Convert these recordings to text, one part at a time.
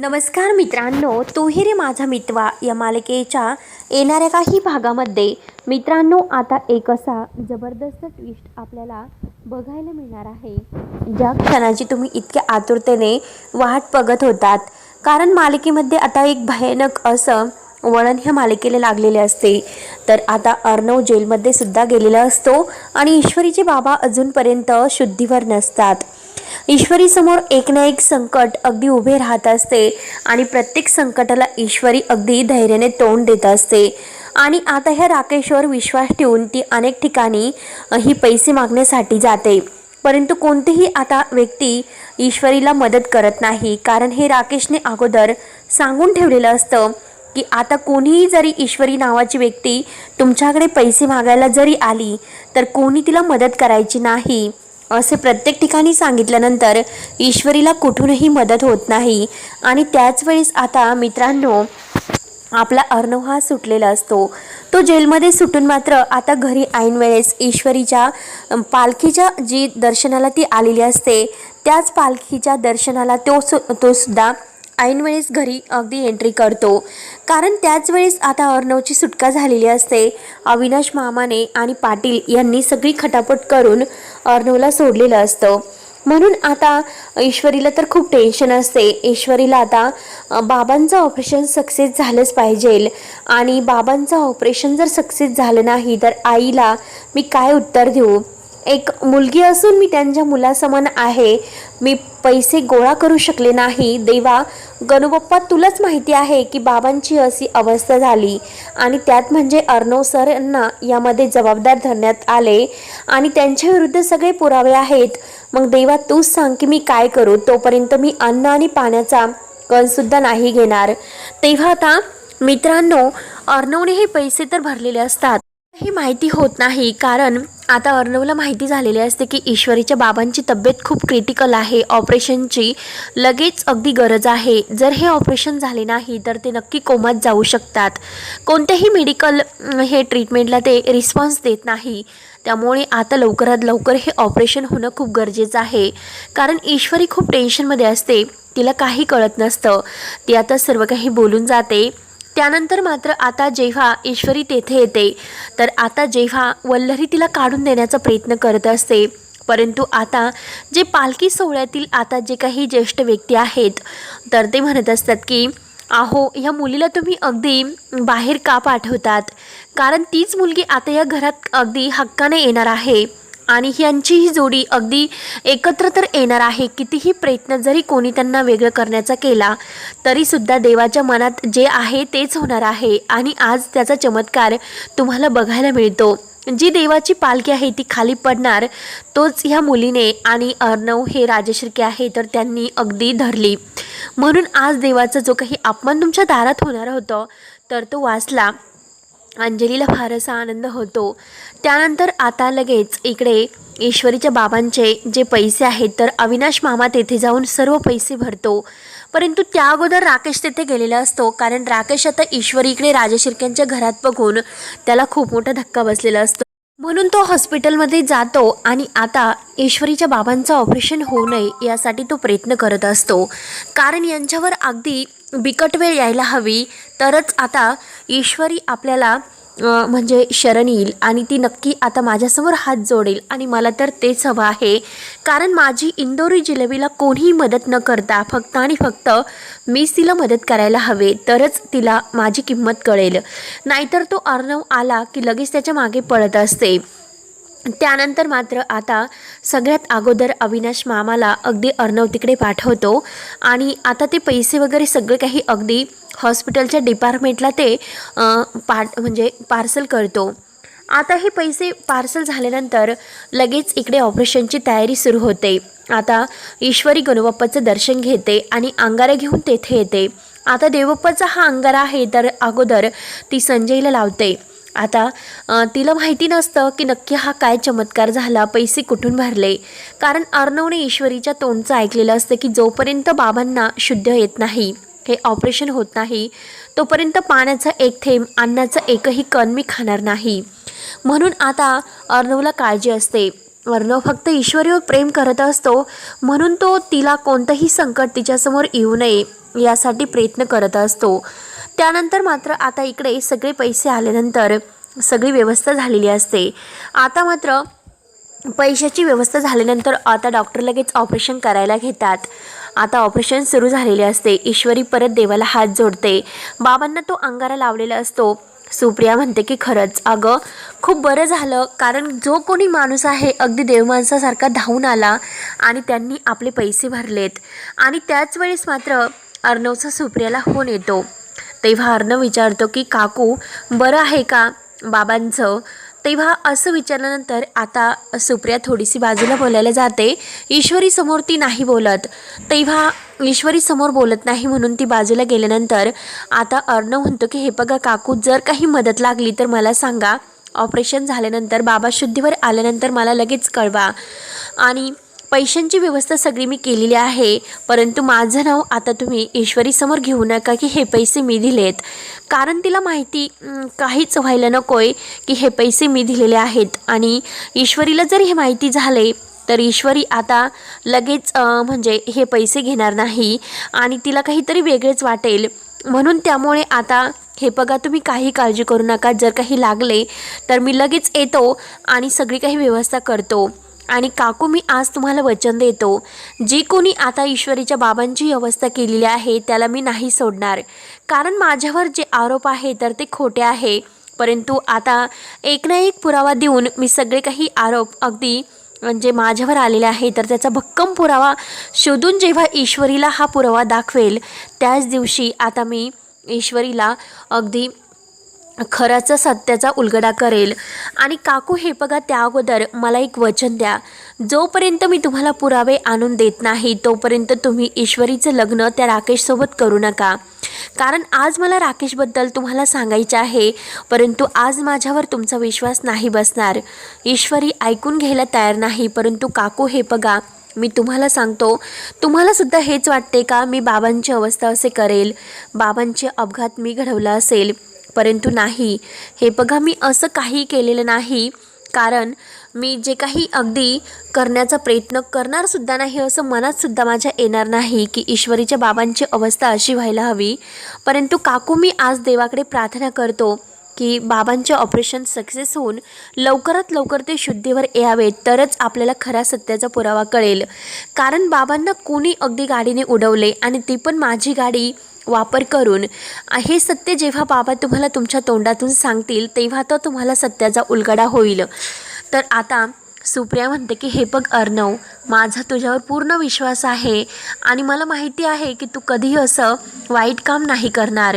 नमस्कार मित्रांनो तूही रे माझा मितवा या मालिकेच्या येणाऱ्या काही भागामध्ये. मित्रांनो आता एक असा जबरदस्त ट्विस्ट आपल्याला बघायला मिळणार आहे. ज्या क्षणाची तुम्ही इतक्या आतुरतेने वाट बघत होतात. कारण मालिकेमध्ये आता एक भयानक असं वळण ह्या मालिकेला लागलेले असते. तर आता अर्णव जेलमध्ये सुद्धा गेलेला असतो आणि ईश्वरीचे बाबा अजूनपर्यंत शुद्धीवर नसतात. ईश्वरी समोर एक ना एक संकट अगदी उभे राहत असते आणि प्रत्येक संकटाला ईश्वरी अगदी धैर्याने तोंड देत असते. आणि आता ह्या राकेशवर विश्वास ठेवून ती अनेक ठिकाणी ही पैसे मागण्यासाठी जाते. परंतु कोणतीही आता व्यक्ती ईश्वरीला मदत करत नाही. कारण हे राकेशने अगोदर सांगून ठेवलेलं असतं की आता कोणीही जरी ईश्वरी नावाची व्यक्ती तुमच्याकडे पैसे मागायला जरी आली तर कोणी तिला मदत करायची नाही. असे प्रत्येक ठिकाणी सांगितल्यानंतर ईश्वरीला कुठूनही मदत होत नाही. आणि त्याच वेळेस आता मित्रांनो आपला अर्णव हा सुटलेला असतो. तो जेलमध्ये सुटून मात्र आता घरी ऐन वेळेस ईश्वरीच्या पालखीच्या जी दर्शनाला ती आलेली असते त्याच पालखीच्या दर्शनाला तो सु तो सुद्धा ऐन वेळेस घरी अगदी एंट्री करतो. कारण त्याच वेळेस आता अर्णवची सुटका झालेली असते. अविनाश मामाने आणि पाटील यांनी सगळी खटापट करून अर्णवला सोडलेलं असतं. म्हणून आता ईश्वरीला तर खूप टेन्शन असते. ईश्वरीला आता बाबांचं ऑपरेशन सक्सेस झालंच पाहिजे. आणि बाबांचं ऑपरेशन जर सक्सेस झालं नाही तर आईला मी काय उत्तर देऊ? एक मुलगी असून मी त्यांच्या मुलासमान आहे. मी पैसे गोळा करू शकले नाही. देवा गणुबाप्पा तुलाच माहिती आहे की बाबांची अशी अवस्था झाली. आणि त्यात म्हणजे अर्णव सर यांना यामध्ये जबाबदार धरण्यात आले. आणि त्यांच्या विरुद्ध सगळे पुरावे आहेत. मग देवा तूच सांग की मी काय करू? तोपर्यंत मी अन्न आणि पाण्याचा कणसुद्धा नाही घेणार. तेव्हा आता मित्रांनो अर्णवने हे पैसे तर भरलेले असतात. ही माहिती होत नाही. कारण आता अर्णवला माहिती झालेली असते की ईश्वरीच्या बाबांची तब्येत खूप क्रिटिकल आहे. ऑपरेशनची लगेच अगदी गरज आहे. जर हे ऑपरेशन झाले नाही तर ते नक्की कोमात जाऊ शकतात. कोणत्याही मेडिकल हे ट्रीटमेंटला ते रिस्पॉन्स देत नाही. त्यामुळे आता लवकरात लवकर हे ऑपरेशन होणं खूप गरजेचं आहे. कारण ईश्वरी खूप टेन्शनमध्ये असते. तिला काही कळत नसतं. ती आता सर्व काही बोलून जाते. त्यानंतर मात्र आता जेव्हा ईश्वरी तेथे येते तर आता जेव्हा वल्लरी तिला काढून देण्याचा प्रयत्न करत असते. परंतु आता जे पालखी सोहळ्यातील आता जे काही ज्येष्ठ व्यक्ती आहेत तर ते म्हणत असतात की अहो ह्या मुलीला तुम्ही अगदी बाहेर का पाठवतात? कारण तीच मुलगी आता या घरात अगदी हक्काने येणार आहे. आणि यांची ही जोडी अगदी एकत्र तर येणार आहे. कितीही प्रयत्न जरी कोणी त्यांना वेगळं करण्याचा केला तरीसुद्धा देवाच्या मनात जे आहे तेच होणार आहे. आणि आज त्याचा चमत्कार तुम्हाला बघायला मिळतो. जी देवाची पालखी आहे ती खाली पडणार तोच ह्या मुलीने आणि अर्णव हे राजश्रीके आहे तर त्यांनी अगदी धरली. म्हणून आज देवाचा जो काही अपमान तुमच्या दारात होणार होतं तर तो वाचला. अंजलीला फारसा आनंद होतो. त्यानंतर आता लगेच इकडे ईश्वरीच्या बाबांचे जे पैसे आहेत तर अविनाश मामा तेथे जाऊन सर्व पैसे भरतो. परंतु त्या अगोदर राकेश तेथे गेलेला असतो कारण राकेश आता ईश्वरी इकडे राजशिर्क्यांच्या घरात बघून त्याला खूप मोठा धक्का बसलेला असतो. म्हणून तो हॉस्पिटलमध्ये जातो आणि आता ईश्वरीच्या बाबांचं ऑपरेशन होऊ नये यासाठी तो प्रयत्न करत असतो. कारण यांच्यावर अगदी बिकट वेळ यायला हवी तरच आता ईश्वरी आपल्याला म्हणजे शरण येईल आणि ती नक्की आता माझ्यासमोर हात जोडेल आणि मला तर तेच हवं आहे. कारण माझी इंदोरी जिलेबीला कोणीही मदत न करता फक्त आणि फक्त मीच तिला मदत करायला हवे तरच तिला माझी किंमत कळेल. नाहीतर तो अर्णव आला की लगेच त्याच्यामागे पळत असते. त्यानंतर मात्र आता सगळ्यात अगोदर अविनाश मामाला अगदी अर्णव तिकडे पाठवतो. आणि आता ते पैसे वगैरे सगळे काही अगदी हॉस्पिटलच्या डिपार्टमेंटला ते पाठ म्हणजे पार्सल करतो. आता हे पैसे पार्सल झाल्यानंतर लगेच इकडे ऑपरेशनची तयारी सुरू होते. आता ईश्वरी गणवप्पाचं दर्शन घेते आणि अंगारा घेऊन तेथे येते. आता देवप्पाचा हा अंगारा आहे तर अगोदर ती संजयला लावते. आता तिला माहिती नसतं की नक्की हा काय चमत्कार झाला पैसे कुठून भरले. कारण अर्णवने ईश्वरीच्या तोंडचं ऐकलेलं असतं की जोपर्यंत बाबांना शुद्ध येत नाही हे ऑपरेशन होत नाही तोपर्यंत पाण्याचा एक थेंब अन्नाचा एकही कण मी खाणार नाही. म्हणून आता अर्णवला काळजी असते. अर्णव फक्त ईश्वरीवर प्रेम करत असतो म्हणून तो तिला कोणतंही संकट तिच्यासमोर येऊ नये यासाठी प्रयत्न करत असतो. त्यानंतर मात्र आता इकडे सगळे पैसे आल्यानंतर सगळी व्यवस्था झालेली असते. आता मात्र पैशाची व्यवस्था झाल्यानंतर आता डॉक्टर लगेच ऑपरेशन करायला घेतात. आता ऑपरेशन सुरू झालेले असते. ईश्वरी परत देवाला हात जोडते. बाबांना तो अंगारा लावलेला असतो. सुप्रिया म्हणते की खरंच अगं खूप बरं झालं. कारण जो कोणी माणूस आहे अगदी देवमाणसासारखा धावून आला आणि त्यांनी आपले पैसे भरलेत. आणि त्याच वेळेस मात्र अर्णवचा सुप्रियाला फोन येतो. तेव्हा अर्णव विचारतो की काकू बरं आहे का बाबांचं? तेव्हा असं विचारल्यानंतर आता सुप्रिया थोडीशी बाजूला बोलायला जाते. ईश्वरी समोर ती नाही बोलत. तेव्हा ईश्वरी समोर बोलत नाही म्हणून ती बाजूला गेल्यानंतर आता अर्णव म्हणतो की हे बघा काकू जर काही मदत लागली तर मला सांगा. ऑपरेशन झाल्यानंतर बाबा शुद्धीवर आल्यानंतर मला लगेच कळवा. आणि पैशांची व्यवस्था सगळी मी केलेली आहे परंतु माझं नाव आता तुम्ही ईश्वरीसमोर घेऊ नका की हे पैसे मी दिलेत. कारण तिला माहिती काहीच व्हायला नकोय की हे पैसे मी दिलेले आहेत. आणि ईश्वरीला जर हे माहिती झाले तर ईश्वरी आता लगेच म्हणजे हे पैसे घेणार नाही आणि तिला काहीतरी वेगळेच वाटेल. म्हणून त्यामुळे आता हे बघा तुम्ही काही काळजी करू नका. जर काही लागले तर मी लगेच येतो आणि सगळी काही व्यवस्था करतो. आणि काकू मी आज तुम्हाला वचन देतो. जी कोणी आता ईश्वरीच्या बाबांची अवस्था केलेली आहे त्याला मी नाही सोडणार. कारण माझ्यावर जे आरोप आहे तर ते खोटे आहे. परंतु आता एक ना एक पुरावा देऊन मी सगळे काही आरोप अगदी म्हणजे माझ्यावर आलेले आहे तर त्याचा भक्कम पुरावा शोधून जेव्हा ईश्वरीला हा पुरावा दाखवेल त्याच दिवशी आता मी ईश्वरीला अगदी खराचा सत्याचा उलगडा करेल. आणि काकू हे बघा त्या अगोदर मला एक वचन द्या. जोपर्यंत मी तुम्हाला पुरावे आणून देत नाही तोपर्यंत तुम्ही ईश्वरीचं लग्न त्या राकेशसोबत करू नका. कारण आज मला राकेशबद्दल तुम्हाला सांगायचे आहे परंतु आज माझ्यावर तुमचा विश्वास नाही बसणार. ईश्वरी ऐकून घ्यायला तयार नाही परंतु काकू हे बघा मी तुम्हाला सांगतो तुम्हाला सुद्धा हेच वाटते का मी बाबांची अवस्था असे करेल? बाबांचे अपघात मी घडवला असेल. परंतु नाही. हे बघा मी असं काही केलेलं नाही. कारण मी जे काही अगदी करण्याचा प्रयत्न करणारसुद्धा नाही असं मनातसुद्धा माझ्या येणार नाही की ईश्वरीच्या बाबांची अवस्था अशी व्हायला हवी. परंतु काकू मी आज देवाकडे प्रार्थना करतो की बाबांचे ऑपरेशन सक्सेस होऊन लवकरात लवकर ते शुद्धीवर यावेत तरच आपल्याला खऱ्या सत्याचा पुरावा कळेल. कारण बाबांना कोणी अगदी गाडीने उडवले आणि ती पण माझी गाडी वापर करून हे सत्य जेव्हा बाबा तुम्हाला तुमच्या तोंडातून सांगतील तेव्हा तर तुम्हाला सत्याचा उलगडा होईल. तर आता सुप्रिया म्हणते की हे बघ अर्णव माझा तुझ्यावर पूर्ण विश्वास आहे आणि मला माहिती आहे की तू कधीही असं वाईट काम नाही करणार.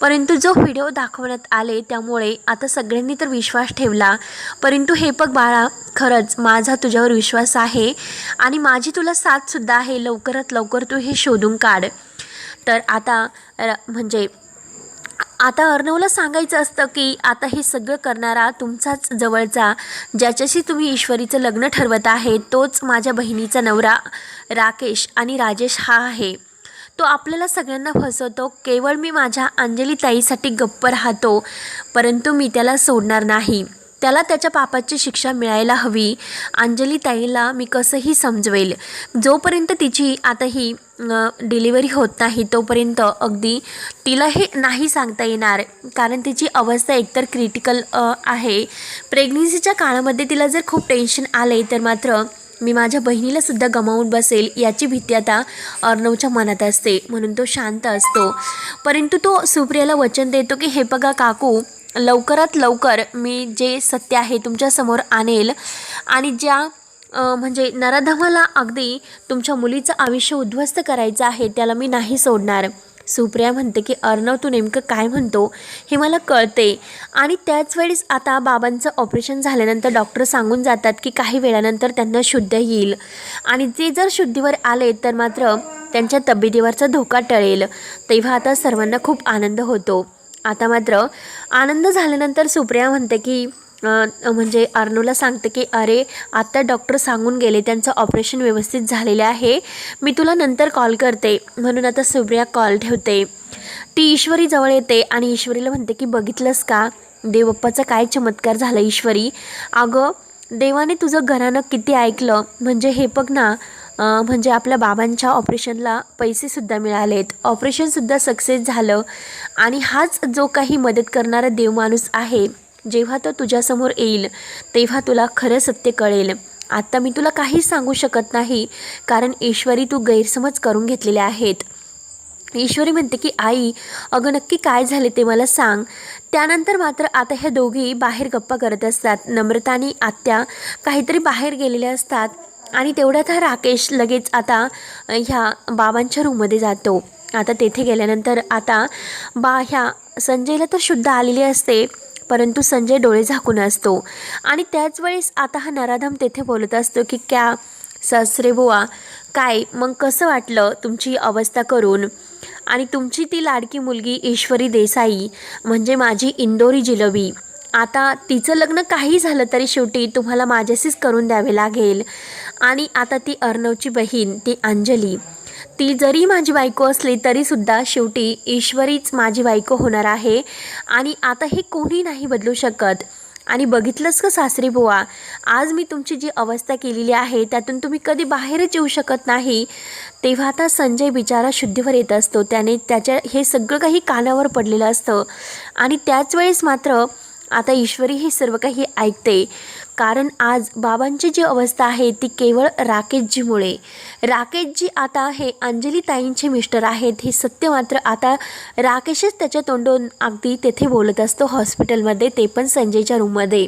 परंतु जो व्हिडिओ दाखवण्यात आले त्यामुळे आता सगळ्यांनी तर विश्वास ठेवला. परंतु हे बघ बाळा खरंच माझा तुझ्यावर विश्वास आहे आणि माझी तुला साथसुद्धा आहे. लवकरात लवकर तू हे शोधून काढ. तर आता र- म्हणजे आता अर्णवला सांगायचं असतं की आता हे सगळं करणारा तुमचाच जवळचा ज्याच्याशी तुम्ही ईश्वरीचं लग्न ठरवत आहे तोच माझ्या बहिणीचा नवरा राकेश आणि राजेश हा आहे. तो आपल्याला सगळ्यांना फसवतो केवळ मी माझ्या अंजली ताईसाठी गप्प राहतो परंतु मी त्याला सोडणार नाही. त्याला त्याच्या पापाची शिक्षा मिळायला हवी. अंजली ताईला मी कसंही समजवेल. जोपर्यंत तिची आता ही डिलिव्हरी होत नाही तोपर्यंत अगदी तिला हे नाही सांगता येणार. कारण तिची अवस्था एकतर क्रिटिकल आहे. प्रेग्नन्सीच्या काळामध्ये तिला जर खूप टेन्शन आले तर मात्र मी माझ्या बहिणीला सुद्धा गमावून बसेल याची भीती आता अर्णवच्या मनात असते. म्हणून तो शांत असतो. परंतु तो सुप्रियाला वचन देतो की हे बघा काकू लवकरात लवकर मी जे सत्य आहे तुमच्यासमोर आणेल. आणि ज्या म्हणजे नराधमाला अगदी तुमच्या मुलीचं आयुष्य उद्ध्वस्त करायचं आहे त्याला मी नाही सोडणार. सुप्रिया म्हणते की अर्णव तू नेमकं काय म्हणतो हे मला कळते. आणि त्याच वेळेस आता बाबांचं ऑपरेशन झाल्यानंतर डॉक्टर सांगून जातात की काही वेळानंतर त्यांना शुद्ध येईल. आणि ते जर शुद्धीवर आले तर मात्र त्यांच्या तब्येतीवरचा धोका टळेल. तेव्हा आता सर्वांना खूप आनंद होतो. आता मात्र आनंद झाल्यानंतर सुप्रिया म्हणते की म्हणजे अर्नूला सांगते की अरे आत्ता डॉक्टर सांगून गेले त्यांचं ऑपरेशन व्यवस्थित झालेलं आहे. मी तुला नंतर कॉल करते. म्हणून आता सुप्रिया कॉल ठेवते. ती ईश्वरी जवळ येते आणि ईश्वरीला म्हणते की बघितलंस का? देवप्पाचा काय चमत्कार झाला ईश्वरी? अगं देवाने तुझं घरानं किती ऐकलं. म्हणजे हे बघ ना म्हणजे आपल्या बाबांच्या ऑपरेशनला पैसेसुद्धा मिळालेत. ऑपरेशनसुद्धा सक्सेस झालं. आणि हाच जो काही मदत करणारा देवमाणूस आहे जेव्हा तो तुझ्यासमोर येईल तेव्हा तुला खरं सत्य कळेल. आत्ता मी तुला काहीच सांगू शकत नाही कारण ईश्वरी तू गैरसमज करून घेतलेले आहेत. ईश्वरी म्हणते की आई अगं नक्की काय झाले ते मला सांग. त्यानंतर मात्र आता ह्या दोघी बाहेर गप्पा करत असतात. नम्रता आणि आत्या काहीतरी बाहेर गेलेल्या असतात. आणि तेवढ्यात हा राकेश लगेच आता ह्या बाबांच्या रूममध्ये जातो. आता तेथे गेल्यानंतर आता बा ह्या संजयला तर शुद्ध आलेली असते परंतु संजय डोळे झाकून असतो. आणि त्याच वेळेस आता हा नराधम तेथे बोलत असतो की क्या सासरे बुवा काय मग कसं वाटलं तुमची अवस्था करून? आणि तुमची ती लाडकी मुलगी ईश्वरी देसाई म्हणजे माझी इंदोरी जिलबी. आता तिचं लग्न काही झालं तरी शेवटी तुम्हाला माझ्याशीच करून द्यावे लागेल. आणि आता ती अर्णवची बहीण ती अंजली. ती जरी माझी बायको असली तरीसुद्धा शेवटी ईश्वरीच माझी बायको होणार आहे. आणि आता हे कोणी नाही बदलू शकत. आणि बघितलंच का सासरी बुवा? आज मी तुमची जी अवस्था केलेली आहे त्यातून तुम्ही कधी बाहेरच येऊ शकत नाही. तेव्हा आता संजय बिचारा शुद्धीवर येत असतो. त्याने त्याच्या हे सगळं काही कानावर पडलेलं असतं. आणि त्याच वेळेस मात्र आता ईश्वरी हे सर्व काही ऐकते. कारण आज बाबांची जी अवस्था आहे ती केवळ राकेशजीमुळे. राकेशजी आता हे अंजलीताईंचे मिस्टर आहेत हे सत्य मात्र आता राकेशच त्याच्या तोंडून अगदी तेथे बोलत असतो हॉस्पिटलमध्ये ते पण संजयच्या रूममध्ये.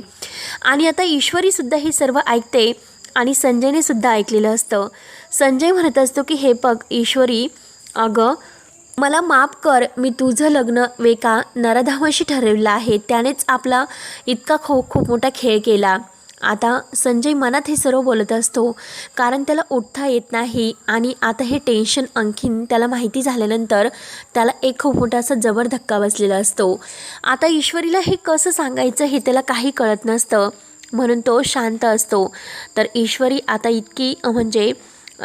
आणि आता ईश्वरीसुद्धा हे सर्व ऐकते आणि संजयने सुद्धा ऐकलेलं असतं. संजय म्हणत असतो की हे बघ ईश्वरी अगं मला माफ कर मी तुझं लग्न वेका नरधामाशी ठरवलं आहे. त्यानेच आपला इतका खो खूप मोठा खेळ केला. आता संजय मनात हे सर्व बोलत असतो कारण त्याला उठता येत नाही आणि आता हे टेन्शन आणखीन त्याला माहिती झाल्यानंतर त्याला एक खूप मोठासा जबर धक्का बसलेला असतो. आता ईश्वरीला हे कसं सांगायचं हे त्याला काही कळत नसतं. म्हणून तो शांत असतो. तर ईश्वरी आता इतकी म्हणजे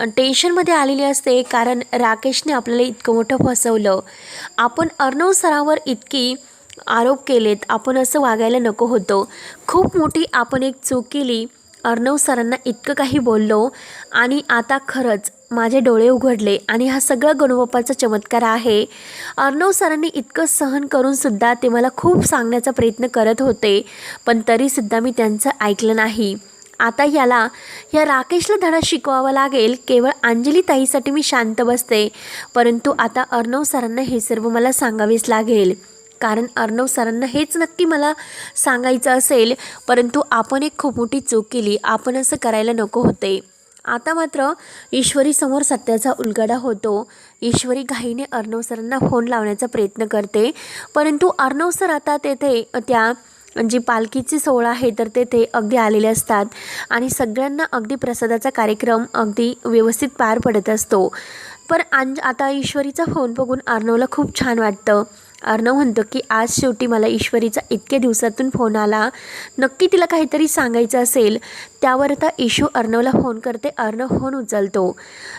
टेन्शनमध्ये आलेली असते कारण राकेशने आपल्याला इतकं मोठं फसवलं. आपण अर्णव सरावर इतकी आरोप केलेत. आपण असं वागायला नको होतं. खूप मोठी आपण एक चूक केली. अर्णव सरांना इतकं काही बोललो आणि आता खरंच माझे डोळे उघडले आणि हा सगळा गणुबाप्पाचा चमत्कार आहे. अर्णव सरांनी इतकं सहन करूनसुद्धा ते मला खूप सांगण्याचा प्रयत्न करत होते पण तरीसुद्धा मी त्यांचं ऐकलं नाही. आता याला या राकेशला धडा शिकवावा लागेल. केवळ अंजली ताईसाठी मी शांत बसते. परंतु आता अर्णव सरांना हे सर्व मला सांगावेच लागेल. कारण अर्णव सरांना हेच नक्की मला सांगायचं असेल परंतु आपण एक खूप मोठी चूक केली. आपण असं करायला नको होते. आता मात्र ईश्वरीसमोर सत्याचा उलगडा होतो. ईश्वरी घाईने अर्णव सरांना फोन लावण्याचा प्रयत्न करते. परंतु अर्णव सर आता तेथे त्या जी पालखीची सोहळा आहे तर तेथे अगदी आलेले असतात आणि सगळ्यांना अगदी प्रसादाचा कार्यक्रम अगदी व्यवस्थित पार पडत असतो. पण अंज आता ईश्वरीचा फोन बघून अर्णवला खूप छान वाटतं. अर्णव म्हणतो की आज शेवटी मला ईश्वरीचा इतक्या दिवसातून फोन आला. नक्की तिला काहीतरी सांगायचं असेल त्यावर आता इशू अर्णवला फोन करते. अर्णव फोन उचलतो.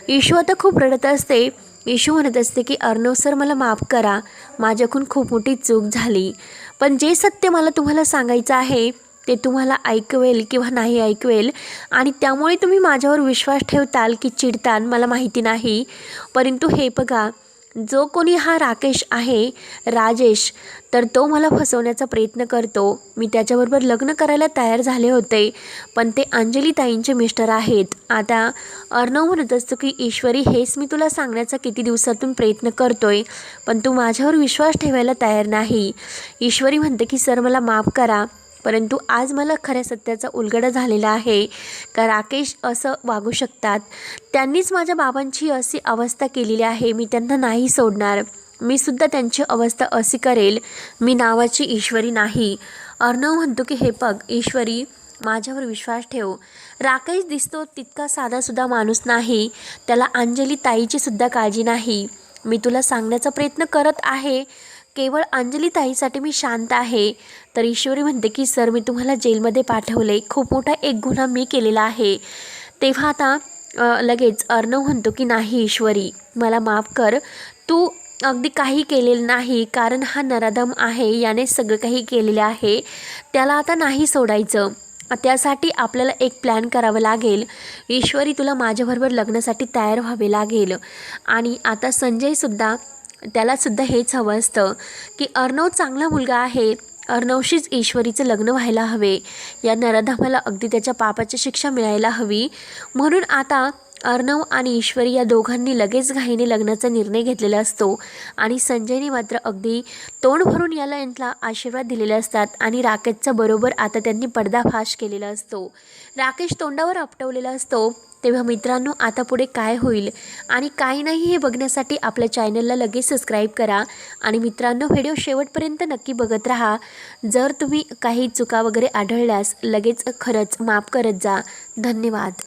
इशू आता खूप रडत असते. इशू म्हणत असते की अर्णव सर मला माफ करा. माझ्याकडून खूप मोठी चूक झाली. पण जे सत्य मला तुम्हाला सांगायचं आहे ते तुम्हाला ऐकवेल किंवा नाही ऐकवेल. आणि त्यामुळे तुम्ही माझ्यावर विश्वास ठेवताल की चिडताल मला माहिती नाही. परंतु हे बघा जो कोणी हा राकेश आहे राजेश तर तो मला फसवण्याचा प्रयत्न करतो. मी त्याच्याबरोबर लग्न करायला तयार झाले होते पण ते अंजली ताईंचे मिस्टर आहेत. आता अर्णव म्हणत असतो की ईश्वरी हेच मी तुला सांगण्याचा किती दिवसातून प्रयत्न करतोय पण तू माझ्यावर विश्वास ठेवायला तयार नाही. ईश्वरी म्हणते की सर मला माफ करा परंतु आज मला खऱ्या सत्याचा उलगडा झालेला आहे. का राकेश असं वागू शकतात? त्यांनीच माझ्या बाबांची अशी अवस्था केलेली आहे. मी त्यांना नाही सोडणार. मी सुद्धा त्यांची अवस्था अशी करेल. मी नावाची ईश्वरी नाही. अर्णव म्हणतो की हे पग ईश्वरी माझ्यावर विश्वास ठेव. राकेश दिसतो तितका साधासुद्धा माणूस नाही. त्याला अंजली ताईची सुद्धा काळजी नाही. मी तुला सांगण्याचा प्रयत्न करत आहे. केवळ अंजलीताईसाठी मी शांत आहे. तर ईश्वरी म्हणते की सर मी तुम्हाला जेलमध्ये पाठवले खूप मोठा एक गुन्हा मी केलेला आहे. तेव्हा आता लगेच अर्णव म्हणतो की नाही ईश्वरी मला माफ कर. तू अगदी काही केलेलं नाही कारण हा नराधम आहे याने सगळं काही केलेलं आहे. त्याला आता नाही सोडायचं. त्यासाठी आपल्याला एक प्लॅन करावं लागेल. ईश्वरी तुला माझ्याबरोबर लग्नासाठी तयार व्हावे लागेल. आणि आता संजयसुद्धा त्यालासुद्धा हेच हवं असतं की अर्णव चांगला मुलगा आहे अर्णवशीच ईश्वरीचं लग्न व्हायला हवे. या नराधामाला अगदी त्याच्या पापाची शिक्षा मिळायला हवी. म्हणून आता अर्णव आणि ईश्वरी या दोघांनी लगेच घाईने लग्नाचा निर्णय घेतलेला असतो आणि संजयने मात्र अगदी तोंड भरून याला यांना आशीर्वाद दिलेले असतात आणि राकेशचा बरोबर आता त्यांनी पडदाफाश केलेला असतो. राकेश तोंडावर आपटवलेला असतो. तेव्हा मित्रांनो आता पुढे काय होईल? आणि काय नाही हे बघण्यासाठी आपल्या चॅनलला लगेच सबस्क्राईब करा. आणि मित्रांनो व्हिडिओ शेवटपर्यंत नक्की बघत राहा. जर तुम्ही काही चुका वगैरे आढळल्यास लगेच खरंच माफ करत जा. धन्यवाद.